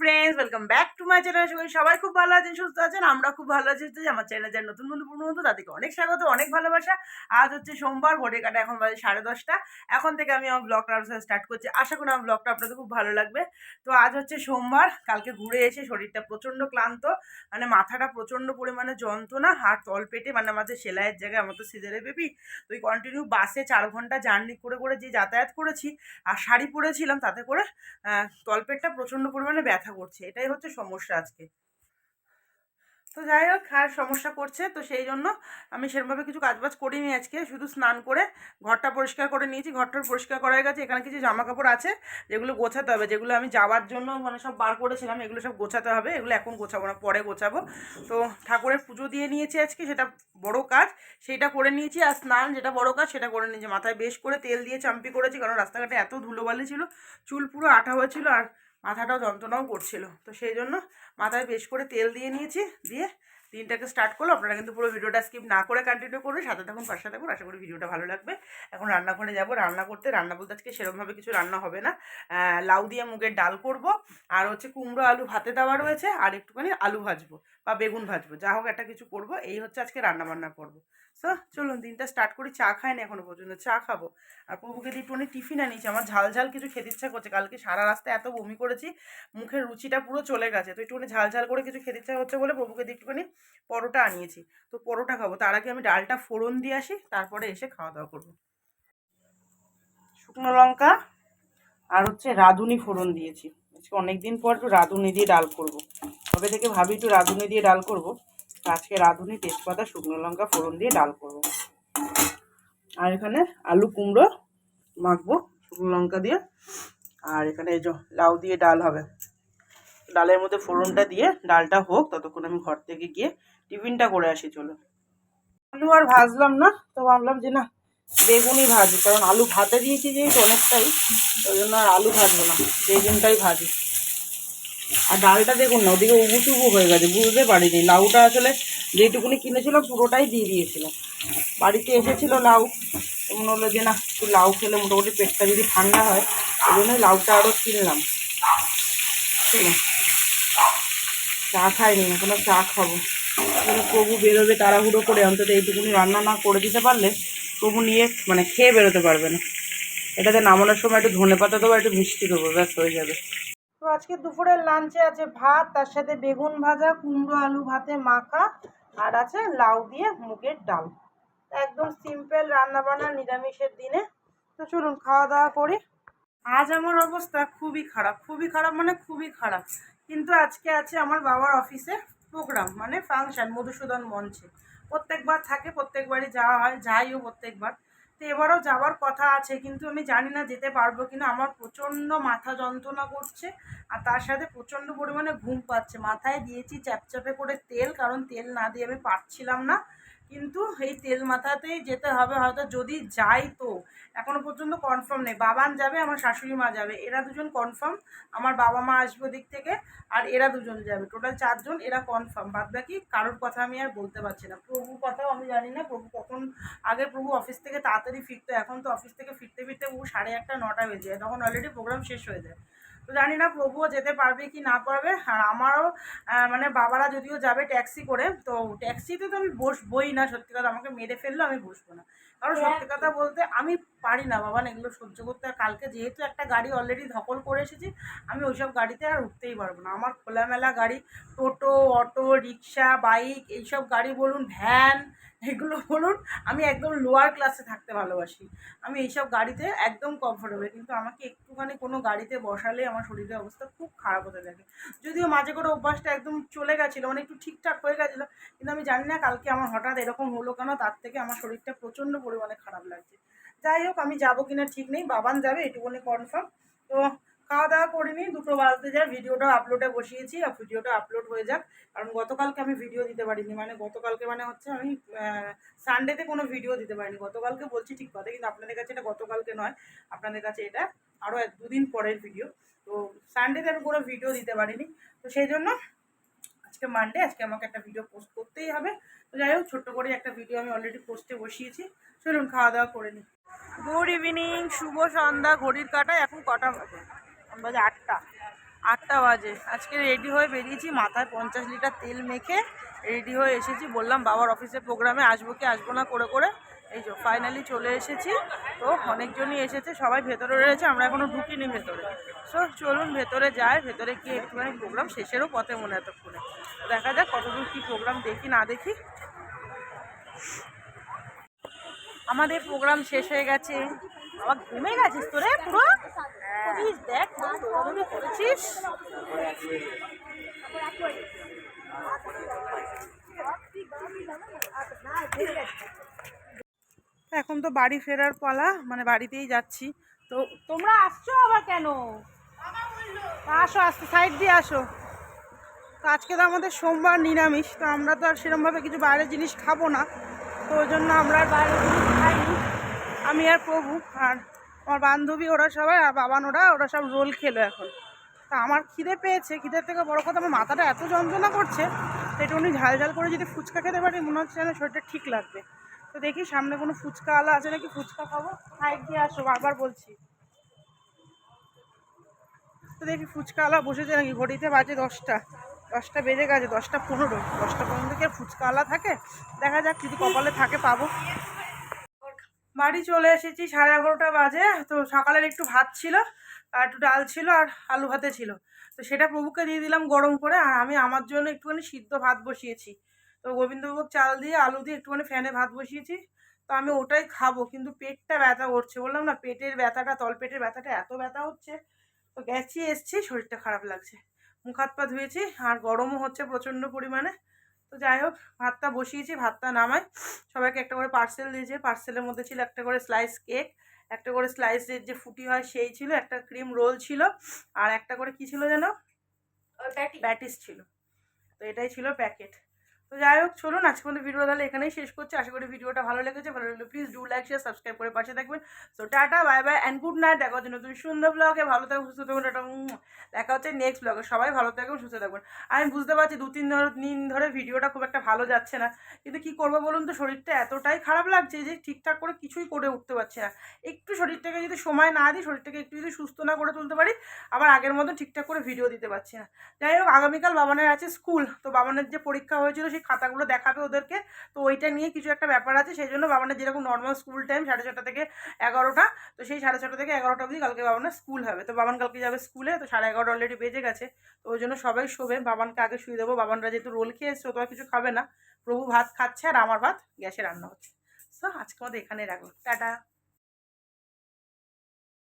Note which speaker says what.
Speaker 1: Friends welcome back to My channel সবাই সবাই খুব ভালো আছেন, সুস্থ আছেন, আমরা খুব ভালো আছি। আছি। আমার চ্যানেল যার নতুন বন্ধু, পুরনো বন্ধু, তাদেরকে অনেক স্বাগত, অনেক ভালোবাসা। আজ হচ্ছে সোমবার ঘড়ি কাটা এখন বাজে সাড়ে দশটা। এখন থেকে আমি আমার ব্লগটা আপনার স্টার্ট করছি। আশা করি আমার ব্লগটা আপনাদের খুব ভালো লাগবে। তো আজ হচ্ছে সোমবার, কালকে ঘুরে এসে শরীরটা প্রচণ্ড ক্লান্ত মানে মাথাটা প্রচণ্ড পরিমাণে যন্ত্রণা আর তল পেটে মানে আমাদের সেলাইয়ের জায়গায় আমার তো সিজারে বেবি তো ওই কন্টিনিউ বাসে চার ঘণ্টা জার্নি করে করে যে যাতায়াত করেছি, আর শাড়ি পরেছিলাম, তাতে করে তলপেটটা প্রচণ্ড পরিমাণে ব্যথা করছে। এটাই হচ্ছে সমস্যা। আজকে। তো যাই হোক, আর সমস্যা করছে, তো সেই জন্য আমি সেরকমভাবে কিছু কাজবাজ করিনি আজকে, শুধু স্নান করে ঘরটা পরিষ্কার করে নিয়েছি। ঘরটা পরিষ্কার করা হয়ে গেছে, এখানে কিছু জামা কাপড় আছে, যেগুলো গোছাতে হবে, যেগুলো আমি যাওয়ার জন্য মানে সব বার করেছিলাম, এগুলো সব গোছাতে হবে, এগুলো এখন গোছাবো না, পরে গোছাবো। তো ঠাকুরের পুজো দিয়ে নিয়েছি আজকে, সেটা বড় কাজ, সেইটা করে নিয়েছি, আর স্নান যেটা বড় কাজ, সেটা করে নিয়েছি। মাথায় বেশ করে তেল দিয়ে চাম্পি করেছি, কারণ রাস্তাঘাটে এত ধুলোবালি ছিল, চুল পুরো আঠা হয়েছিল, আর মাথাটাও যন্ত্রণাও করছিল। তো সেই জন্য মাথায় বেশ করে তেল দিয়ে নিয়েছি দিয়ে দিনটাকে স্টার্ট করল, আপনারা কিন্তু পুরো ভিডিওটা স্কিপ না করে কন্টিনিউ করবে সাথে থাকুন, পাশে থাকুন, আশা করি ভিডিওটা ভালো লাগবে। এখন রান্নাঘরে যাব, রান্না করতে, রান্না বলতে আজকে সেরকমভাবে কিছু রান্না হবে না। লাউ দিয়ে মুগের ডাল করব, আর হচ্ছে কুমড়ো আলু ভাতে দেওয়া রয়েছে, আর একটুখানি আলু ভাজবো বা বেগুন ভাজবো, যা হোক একটা কিছু করব, এই হচ্ছে আজকে রান্না বান্না করব। সো চলুন দিনটা স্টার্ট করি, চা খায়নি এখনও পর্যন্ত, চা খাব। আর প্রভুকে দিয়ে একটুখানি টিফিন আনিয়েছি, আমার ঝাল ঝাল কিছু খেতে ইচ্ছা করছে, কালকে সারা রাস্তায় এত বমি করেছি, মুখের রুচিটা পুরো চলে গেছে, তো একটুখানি ঝাল ঝাল করে কিছু খেতে ইচ্ছা হচ্ছে বলে প্রভুকে দিয়ে একটুখানি পরোটা আনিয়েছি। তো পরোটা খাব। তার আগে আমি ডালটা ফোড়ন দিয়ে আসি, তারপরে এসে খাওয়া দাওয়া করব। শুকনো লঙ্কা আর হচ্ছে রাঁধুনি ফোড়ন দিয়েছি। আজকে অনেক দিন পর একটু রাঁধুনি দিয়ে ডাল করব। কবে থেকে ভাবি একটু রাঁধুনি দিয়ে ডাল করব? আজকে রাঁধুনি, তেজপাতা, শুকনো লঙ্কা ফোড়ন দিয়ে ডাল করব। আর এখানে আলু কুমড়ো মাখবো শুকনো লঙ্কা দিয়ে। আর এখানে এই যে লাউ দিয়ে ডাল হবে। ডালের মধ্যে ফোড়নটা দিয়ে ডালটা হোক, ততক্ষণ আমি ঘর থেকে গিয়ে টিফিনটা করে আসি, চলো। আলু আর ভাজলাম না, তো ভাবলাম যে না, বেগুনই ভাজি, কারণ আলু ভাতে দিয়েছি যেহেতু অনেকটাই ওই জন্য আর আলু ভাজবো না, বেগুনটাই ভাজি। আর ডালটা দেখুন না, ওদিকে উবু টুবু হয়ে গেছে, বুঝতে পারিনি। লাউটা আসলে যেটুকুনি কিনেছিল পুরোটাই দিয়ে দিয়েছিল বাড়িতে এসেছিল লাউ মনে হলো যে না, একটু লাউ খেলে মোটামুটি পেটটা যদি ঠান্ডা হয়, ওই জন্যই লাউটা আরও কিনলাম। ঠিক আছে। চা খাইনি এখনও চা খাব। প্রভু বেরোবে তাড়াহুড়ো করে, অন্তত এইটুকুনি রান্না না করে দিতে পারলে প্রভু নিয়ে মানে খেয়ে বেরোতে পারবে না। এটাতে নামানোর সময় একটু ধনে পাতা দেবো, একটু মিষ্টি দেবো, ব্যাস, হয়ে যাবে। তো আজকে দুপুরের লাঞ্চে আছে ভাত, তার সাথে বেগুন ভাজা, কুমড়ো আলু ভাতে মাখা, আর আছে লাউ দিয়ে মুগের ডাল। একদম সিম্পল রান্না বান্না নিরামিষের দিনে। তো চলুন, খাওয়া দাওয়া করি। আজ আমার অবস্থা খুবই খারাপ খুবই খারাপ মানে খুবই খারাপ। কিন্তু আজকে আছে আমার বাবার অফিসে প্রোগ্রাম মানে ফাংশন, মধুসূদন মঞ্চে। প্রত্যেকবার থাকে, প্রত্যেকবারই যাওয়া হয়, যাইও প্রত্যেকবার। তো এবারও যাওয়ার কথা আছে, কিন্তু আমি জানি না যেতে পারব কিনা। আমার প্রচণ্ড মাথা যন্ত্রণা করছে, আর তার সাথে প্রচণ্ড পরিমাণে ঘুম পাচ্ছে। মাথায় দিয়েছি চ্যাপচ্যাপে করে তেল, কারণ তেল না দিয়ে আমি পারছিলাম না। কিন্তু এই তেল মাথাতেই যেতে হবে, হয়তো যদি যাই তো। এখনও পর্যন্ত কনফার্ম নেই। বাবান যাবে, আমার শাশুড়ি মা যাবে। এরা দুজন কনফার্ম আমার বাবা মা আসবে দিক থেকে, আর এরা দুজন যাবে। টোটাল চারজন, এরা কনফার্ম বাদ বাকি কারোর কথা আমি আর বলতে পারছি না। প্রভু কথাও আমি জানি না। প্রভু কখন, আগে প্রভু অফিস থেকে তাড়াতাড়ি ফিরতো, এখন তো অফিস থেকে ফিরতে ফিরতে প্রভু সাড়ে আটটা নটা বেজে যায়। তখন অলরেডি প্রোগ্রাম শেষ হয়ে যায়। তো জানি না প্রভুও যেতে পারবে কি না পারবে। আর আমারও মানে বাবারা যদিও যাবে ট্যাক্সি করে তো ট্যাক্সিতে তো আমি বসবই না সত্যি কথা। আমাকে মেরে ফেললেও আমি বসবো না। কারণ সত্যি কথা বলতে আমি পারি না বাবা না এগুলো সহ্য করতে। আর কালকে যেহেতু একটা গাড়ি অলরেডি ধকল করে এসেছি আমি ওইসব গাড়িতে আর উঠতেই পারব না। আমার খোলামেলা গাড়ি টোটো অটো রিক্সা বাইক এইসব গাড়ি বলুন ভ্যান এগুলো বলুন, আমি একদম লোয়ার ক্লাসে থাকতে ভালোবাসি। আমি এইসব গাড়িতে একদম কমফোর্টেবল কিন্তু আমাকে একটুখানি কোনো গাড়িতে বসালে আমার শরীরের অবস্থা খুব খারাপ হতে থাকে। যদিও মাঝে করে অভ্যাসটা একদম চলে গেছিল মানে একটু ঠিকঠাক হয়ে গেছিল, কিন্তু আমি জানি না কালকে আমার হঠাৎ এরকম হলো কেন, তার থেকে আমার শরীরটা প্রচণ্ড পরিমাণে খারাপ লাগছে। যাই হোক, আমি যাব কিনা ঠিক নেই, বাবান যাবে, এটুকুনি কনফার্ম তো খাওয়া দাওয়া করিনি, দুটো বাজতে যায়, ভিডিওটা আপলোডে বসিয়েছি আর ভিডিওটা আপলোড হয়ে যাক। কারণ গতকালকে আমি ভিডিও দিতে পারিনি মানে গতকালকে মানে হচ্ছে আমি সানডেতে কোনো ভিডিও দিতে পারিনি। গতকালকে বলছি ঠিক কথা, কিন্তু আপনাদের কাছে এটা গতকালকে নয়, আপনাদের কাছে এটা আরও এক, দুদিন পরের ভিডিও তো সানডেতে আমি কোনো ভিডিও দিতে পারিনি। তো সেই জন্য আজকে মানডে আজকে আমাকে একটা ভিডিও পোস্ট করতেই হবে। তো যাই হোক, ছোট্ট করে একটা ভিডিও আমি অলরেডি পোস্টে বসিয়েছি। চলুন খাওয়া দাওয়া করে নিই। গুড ইভিনিং শুভ সন্ধ্যা, ঘড়ির কাটায় এখন কটা বাজে? এখন বাজে আটটা। আটটা বাজে। আজকে রেডি হয়ে বেরিয়েছি, মাথায় পঞ্চাশ লিটার তেল মেখে রেডি হয়ে এসেছি। বললাম, বাবার অফিসের প্রোগ্রামে আসব কি আসব না? করে করে এই যে ফাইনালি চলে এসেছি। তো অনেকজনই এসেছে, সবাই ভেতরে রয়েছে, আমরা এখনও ঢুকিনি ভেতরে। সো চলুন ভেতরে যাই, ভেতরে কি একটুখানি প্রোগ্রাম শেষেরও পথে মনে এতক্ষণে। দেখা যাক কতদূর কী প্রোগ্রাম দেখি, না দেখি। আমাদের প্রোগ্রাম শেষ হয়ে গেছে। আবার ঘুমে গেছিস তোরে? পুরো? দেখ করেছিস। এখন তো বাড়ি ফেরার পালা মানে বাড়িতেই যাচ্ছি। তো তোমরা আসছো আবার কেন? আসো, আসতে সাইড দিয়ে আসো। তো আজকে তো আমাদের সোমবার নিরামিষ, তো আমরা তো আর সেরকমভাবে কিছু বাইরের জিনিস খাব না। তো ওই জন্য আমরা বাইরের জিনিস আমি আর প্রভু আর আমার বান্ধবী, ওরা সবাই, আর বাবান ওরা ওরা সব রোল খেলো এখন। তা আমার খিদে পেয়েছে। খিদের থেকে বড় কথা, আমার মাথাটা এত যন্ত্রণা করছে, তো উনি ঝাল ঝাল করে যদি ফুচকা খেতে পারি মনে হচ্ছে যেন শরীরটা ঠিক লাগবে। তো দেখি সামনে কোনো ফুচকা আলা আছে নাকি? ফুচকা খাব। সাইড দিয়ে আসো, বারবার বলছি। তো দেখি ফুচকা আলা বসেছে নাকি? ঘড়িতে বাজে দশটা। দশটা বেজে গেছে, দশটা পনেরো। দশটা পর্যন্ত কি আর ফুচকা আলা থাকে। দেখা যাক, যদি কপালে থাকে, পাবো। বাড়ি চলে এসেছি, সাড়ে এগারোটা বাজে, তো সকালের একটু ভাত ছিল, আর একটু ডাল ছিল আর আলু ভাতে ছিল। তো সেটা প্রভুকে দিয়ে দিলাম গরম করে, আর আমি আমার জন্য একটুখানি সিদ্ধ ভাত বসিয়েছি। তো গোবিন্দভোগ চাল দিয়ে আলু দিয়ে একটুখানি ফ্যানে ভাত বসিয়েছি, তো আমি ওটাই খাব, কিন্তু পেটটা ব্যথা করছে। বললাম না, পেটের ব্যথাটা, তলপেটের ব্যথাটা এত ব্যথা হচ্ছে, তো গেছি এসছি, শরীরটা খারাপ লাগছে। মুখ হাত পা ধুয়েছি, আর গরমও হচ্ছে প্রচণ্ড পরিমাণে। তো যাই হোক ভাতটা বসিয়েছি ভাতটা নামাই। সবাইকে একটা করে পার্সেল দিয়েছে পার্সেলের মধ্যে ছিল একটা করে স্লাইস কেক একটা করে স্লাইসের যে ফুটি হয় সেই ছিল একটা ক্রিম রোল ছিল আর একটা করে কি ছিল যেন? প্যাটিস ছিল। তো এটাই ছিল প্যাকেট তো যাই হোক, চলুন আজকে মধ্যে ভিডিও তাহলে এখানেই শেষ করছি। আশা করি ভিডিওটা ভালো লেগেছে। ভালো লাগলে please do like share subscribe করে পাশে থাকবেন। তো tata bye bye and good night দেখা হচ্ছে নতুন সুন্দর ব্লগে ভালো থাকুন, সুস্থ থাকুন, টাটা দেখা হচ্ছে নেক্সট ব্লগে সবাই ভালো থাকুন, সুস্থ থাকবেন আমি বুঝতে পারছি দু তিন ধর- দিন ধরে ভিডিওটা খুব একটা ভালো যাচ্ছে না। কিন্তু কি করব বলুন তো? শরীরটা এতটাই খারাপ লাগছে যে ঠিকঠাক করে কিছুই করে উঠতে পারছি না। একটু শরীরটাকে যদি সময় না দিই, শরীরটাকে একটু যদি সুস্থ না করে তুলতে পারি, আবার আগের মতো ঠিকঠাক করে ভিডিও দিতে পারছি না। যাই হোক, আগামীকাল বাবানের আছে স্কুল তো বাবানের যে পরীক্ষা হয়েছিল সেই খাতাগুলো দেখাবে ওদেরকে, তো ওইটা নিয়ে কিছু একটা ব্যাপার আছে। সেই জন্য বাবানের যেরকম নর্মাল স্কুল টাইম সাড়ে ছটা থেকে এগারোটা, তো সেই সাড়ে ছটা থেকে এগারোটা অবধি কালকে বাবানের স্কুল হবে। তো বাবান কালকে যাবে স্কুলে তো সাড়ে এগারোটা অলরেডি বেজে গেছে। তো ওই জন্য সবাই শোবে, বাবানকে আগে শুয়ে দেবো। বাবানরা যেহেতু রোল খেয়ে এসছে তো কিছু খাবে না। প্রভু ভাত খাচ্ছে আর আমার ভাত গ্যাসে রান্না হচ্ছে। সো আজকে আমাদের এখানে রাখব টাটা।